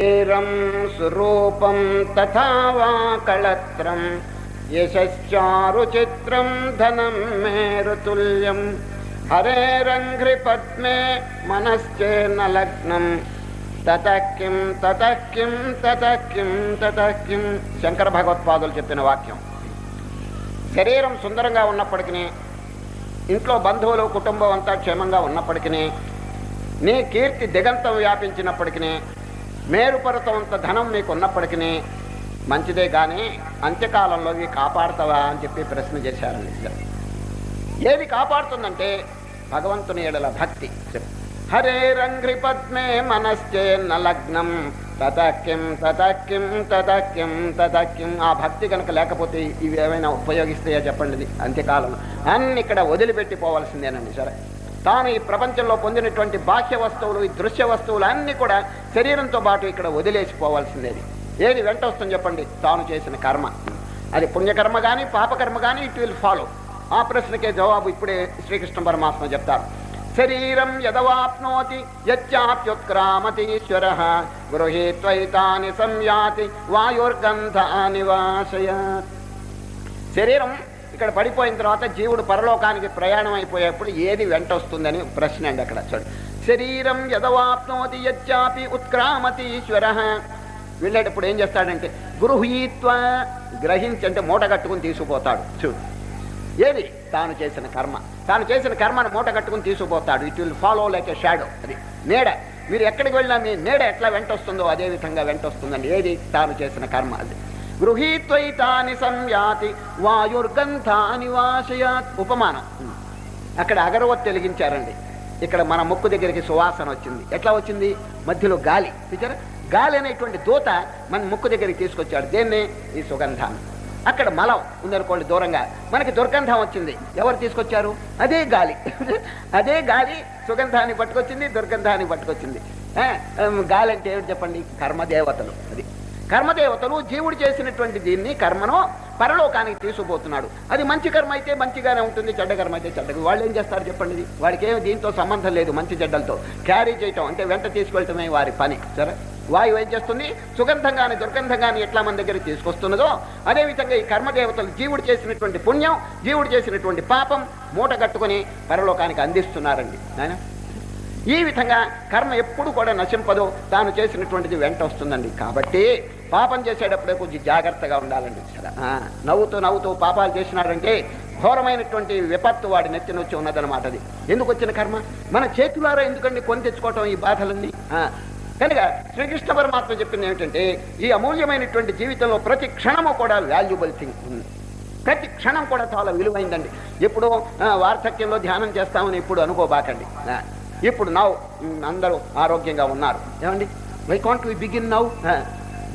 శరీరం స్వరూపం తథా వా కళత్రం. యశారు చిత్రం ధనం మేరుతుల్యం హరేరంఘ్రి పద్మే మనశ్చేన లగ్నం. తతకిం తతకిం తతకిం తతకిం శంకర భగవత్పాదులు చెప్పిన వాక్యం. శరీరం సుందరంగా ఉన్నప్పటికీ ఇంట్లో బంధువులు కుటుంబం అంతా క్షేమంగా ఉన్నప్పటికీ నీ కీర్తి దిగంతం వ్యాపించినప్పటికీ మేరుపర్వతం అంత ధనం మీకు ఉన్నప్పటికీ మంచిదే కానీ అంత్యకాలంలో ఇవి కాపాడుతావా అని చెప్పి ప్రశ్న చేశారండి ఏది కాపాడుతుందంటే భగవంతుని ఎడల భక్తి. హరే రంగ్రి పద్మే మనశ్చే నలగ్నం తదక్యం తదక్యం తదక్యం తదక్యం ఆ భక్తి కనుక లేకపోతే ఇవి ఏమైనా ఉపయోగిస్తాయో చెప్పండి ఇది అంత్యకాలంలో. అన్ని ఇక్కడ వదిలిపెట్టిపోవాల్సిందేనండి సరే. తాను ఈ ప్రపంచంలో పొందినటువంటి బాహ్య వస్తువులు ఈ దృశ్య వస్తువులు అన్నీ కూడా శరీరంతో పాటు ఇక్కడ వదిలేసిపోవాల్సిందేది. ఏది వెంట వస్తుంది చెప్పండి. తాను చేసిన కర్మ. అది పుణ్యకర్మ కానీ పాపకర్మ కానీ ఇట్ విల్ ఫాలో. ఆ ప్రశ్నకే జవాబు ఇప్పుడే శ్రీకృష్ణ పరమాత్మ చెప్తారు. శరీరం యదవాప్నోతి యత్యాప్యుత్క్రామతీశ్వర గృహీత్వైతాని సంయాతి వాయుర్గంధాని వాసయ శరీరం ఇక్కడ పడిపోయిన తర్వాత జీవుడు పరలోకానికి ప్రయాణం అయిపోయేప్పుడు ఏది వెంట వస్తుందని ప్రశ్న అండి అక్కడ. చూడు. శరీరం యదవాప్నోతి యచ్చాపి ఉత్క్రామతీశ్వర. వెళ్ళేటప్పుడు ఏం చేస్తాడంటే గృహీత్వ గ్రహించి అంటే మూట కట్టుకుని తీసుకుపోతాడు. చూడు. ఏది? తాను చేసిన కర్మ. తాను చేసిన కర్మను మూట కట్టుకుని తీసుకుపోతాడు. It will follow like a shadow అది నీడ మీరు ఎక్కడికి వెళ్ళినా మీ నీడ ఎట్లా వెంట వస్తుందో అదే విధంగా వెంట వస్తుందండి ఏది? తాను చేసిన కర్మ అది. గృహీత్వైతాని సంయాతి వాయుర్గంధాని వాసయాత్ ఉపమానం. అక్కడ అగరవత్ వెలిగించారండి. ఇక్కడ మన ముక్కు దగ్గరికి సువాసన వచ్చింది. ఎట్లా వచ్చింది? మధ్యలో గాలి. చూచారా గాలి అనేటువంటి దూత మన ముక్కు దగ్గరికి తీసుకొచ్చాడు. దేన్నే? ఈ సుగంధాన్ని. అక్కడ మలం ఉందనుకోండి దూరంగా. మనకి దుర్గంధం వచ్చింది. ఎవరు తీసుకొచ్చారు? అదే గాలి. అదే గాలి సుగంధాన్ని పట్టుకొచ్చింది దుర్గంధాన్ని పట్టుకొచ్చింది. గాలి అంటే ఏమిటి చెప్పండి? కర్మదేవతలు. అది కర్మదేవతలు జీవుడు చేసినటువంటి దీన్ని కర్మను పరలోకానికి తీసుకుపోతున్నాడు. అది మంచి కర్మ అయితే మంచిగానే ఉంటుంది చెడ్డ కర్మ అయితే చెడ్డగా వాళ్ళు ఏం చేస్తారు చెప్పండి వాడికి ఏమి దీంతో సంబంధం లేదు మంచి చెడ్డలతో. క్యారీ చేయటం అంటే వెంట తీసుకెళ్ళటమే వారి పని. సరే? వాయువు ఏం చేస్తుంది? సుగంధంగాని దుర్గంధంగాని ఎట్లా మన దగ్గర తీసుకొస్తున్నదో అదేవిధంగా ఈ కర్మదేవతలు జీవుడు చేసినటువంటి పుణ్యం జీవుడు చేసినటువంటి పాపం మూట కట్టుకొని పరలోకానికి అందిస్తున్నారండి. ఆయన ఈ విధంగా కర్మ ఎప్పుడు కూడా నశింపదు. తాను చేసినటువంటిది వెంట వస్తుందండి. కాబట్టి పాపం చేసేటప్పుడే కొంచెం జాగ్రత్తగా ఉండాలండి. సరే నవ్వుతూ నవ్వుతూ పాపాలు చేసినాడంటే ఘోరమైనటువంటి విపత్తు వాడి నెత్తినొచ్చి ఉన్నదనమాట ఉన్నదన్నమాట అది. ఎందుకు వచ్చిన కర్మ? మన చేతులారా ఎందుకండి కొని తెచ్చుకోవటం ఈ బాధలన్నీ? ఆ, కనుక శ్రీకృష్ణ పరమాత్మ చెప్పింది ఏమిటంటే ఈ అమూల్యమైనటువంటి జీవితంలో ప్రతి క్షణము కూడా వాల్యుబుల్ థింగ్ ఉంది ప్రతి క్షణం కూడా చాలా విలువైందండి. ఇప్పుడు ఆ, వార్ధక్యంలో ధ్యానం చేస్తామని ఇప్పుడు అనుకోబాకండి. ఆ, ఇప్పుడు నవ్వు అందరూ ఆరోగ్యంగా ఉన్నారు. ఏమండి? Why can't we begin now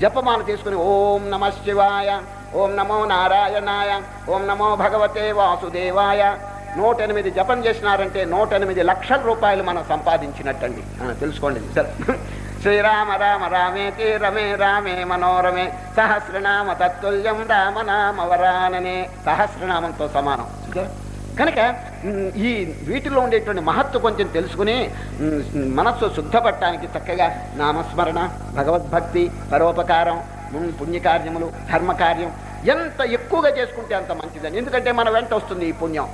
జపమాల తీసుకుని ఓం నమ శివాయ ఓం నమో నారాయణాయ ఓం నమో భగవతే వాసుదేవాయ. నూట ఎనిమిది జపం చేసినారంటే నూట ఎనిమిది లక్షల రూపాయలు మనం సంపాదించినట్టండి. తెలుసుకోండి సార్. శ్రీరామ రామ రామేతి రమే రామే మనోరమే సహస్రనామ తత్తుల్యం రామనామ వరాననే సహస్రనామంతో సమానం. కనుక ఈ వీటిలో ఉండేటువంటి మహత్వ కొంచెం తెలుసుకుని మనస్సు శుద్ధపడటానికి చక్కగా నామస్మరణ భగవద్భక్తి పరోపకారం పుణ్యకార్యములు ధర్మకార్యం ఎంత ఎక్కువగా చేసుకుంటే అంత మంచిదని. ఎందుకంటే మన వెంట వస్తుంది ఈ పుణ్యం.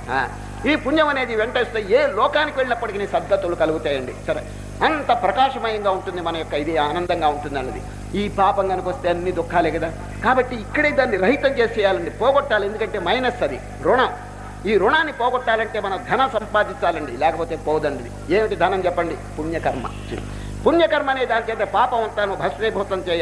ఈ పుణ్యం అనేది వెంట వస్తే ఏ లోకానికి వెళ్ళినప్పటికీ సద్గతులు కలుగుతాయండి. సరే అంత ప్రకాశమయంగా ఉంటుంది మన యొక్క ఇది ఆనందంగా ఉంటుంది అన్నది. ఈ పాపం కనుక వస్తే అన్ని దుఃఖాలే కదా. కాబట్టి ఇక్కడే దాన్ని రహితం చేసేయాలండి పోగొట్టాలి. ఎందుకంటే మైనస్ అది రుణం. ఈ రుణాన్ని పోగొట్టాలంటే మనం ధనం సంపాదించాలండి లేకపోతే పోదండి. ఏమిటి ధనం చెప్పండి? పుణ్యకర్మ. పుణ్యకర్మ అనే దాని చేత పాపం అంతాను భస్మీభూతం చేయాలి.